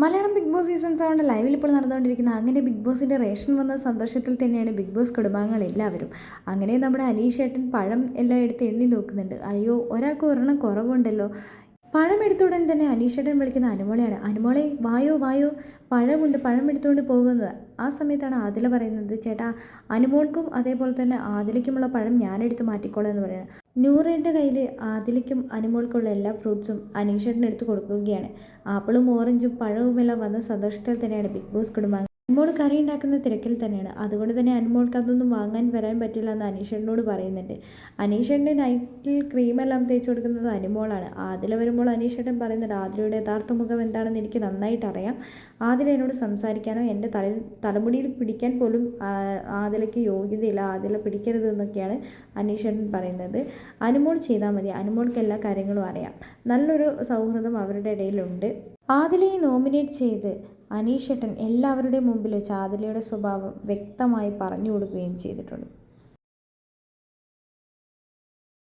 Malayalam Bigg Boss season സെവന്റെ ലൈവിൽ ഇപ്പോൾ നടന്നുകൊണ്ടിരിക്കുന്ന അങ്ങനെ ബിഗ് ബോസിന്റെ റേഷൻ വന്ന സന്തോഷത്തിൽ തന്നെയാണ് ബിഗ് ബോസ് കുടുംബാംഗങ്ങൾ എല്ലാവരും. അങ്ങനെ നമ്മുടെ അനീഷ് ഏട്ടൻ പഴം എല്ലാം എടുത്ത് എണ്ണി നോക്കുന്നുണ്ട്. അയ്യോ ഒരാൾക്ക് ഒരെണ്ണം കുറവുണ്ടല്ലോ. പഴം എടുത്തുടൻ തന്നെ അനീഷേട്ടൻ വിളിക്കുന്ന അനുമോളയാണ്. അനുമോളെ വായോ വായോ പഴമുണ്ട് പഴം എടുത്തുകൊണ്ട് പോകുന്നത്. ആ സമയത്താണ് ആദില പറയുന്നത് ചേട്ടാ അനുമോൾക്കും അതേപോലെ തന്നെ ആദിലയ്ക്കുമുള്ള പഴം ഞാനെടുത്ത് മാറ്റിക്കോളാം എന്ന് പറയുന്നത്. നൂറേന്റെ കയ്യിൽ ആദിലയ്ക്കും അനുമോൾക്കുള്ള എല്ലാ ഫ്രൂട്ട്സും അനീഷേട്ടന് എടുത്ത് കൊടുക്കുകയാണ്. ആപ്പിളും ഓറഞ്ചും പഴവുമെല്ലാം വന്ന സന്തോഷത്തിൽ തന്നെയാണ് ബിഗ് ബോസ് കുടുംബാംഗം. അനുമോൾ കറി ഉണ്ടാക്കുന്ന തിരക്കിൽ തന്നെയാണ്. അതുകൊണ്ട് തന്നെ അനുമോൾക്ക് അതൊന്നും വാങ്ങാൻ വരാൻ പറ്റില്ല എന്ന് അനീഷേട്ടനോട് പറയുന്നുണ്ട്. അനീഷേട്ടന്റെ നൈറ്റിൽ ക്രീമെല്ലാം തേച്ച് കൊടുക്കുന്നത് അനുമോളാണ്. ആദില വരുമ്പോൾ അനീഷേട്ടൻ പറയുന്നുണ്ട് ആദിലയുടെ യഥാർത്ഥ മുഖം എന്താണെന്ന് എനിക്ക് നന്നായിട്ട് അറിയാം. ആദില എന്നോട് സംസാരിക്കാനോ എന്റെ തല തലമുടിയിൽ പിടിക്കാൻ പോലും ആദിലയ്ക്ക് യോഗ്യതയില്ല. ആദില പിടിക്കരുത് എന്നൊക്കെയാണ് അനീഷേട്ടൻ പറയുന്നത്. അനുമോൾ ചെയ്താൽ മതി. അനുമോൾക്ക് എല്ലാ കാര്യങ്ങളും അറിയാം. നല്ലൊരു സൗഹൃദം അവരുടെ ഇടയിലുണ്ട്. ആദിലയെ നോമിനേറ്റ് ചെയ്ത് അനീഷേട്ടൻ എല്ലാവരുടെയും മുമ്പിൽ വെച്ച് സ്വഭാവം വ്യക്തമായി പറഞ്ഞു കൊടുക്കുകയും ചെയ്തിട്ടുണ്ട്.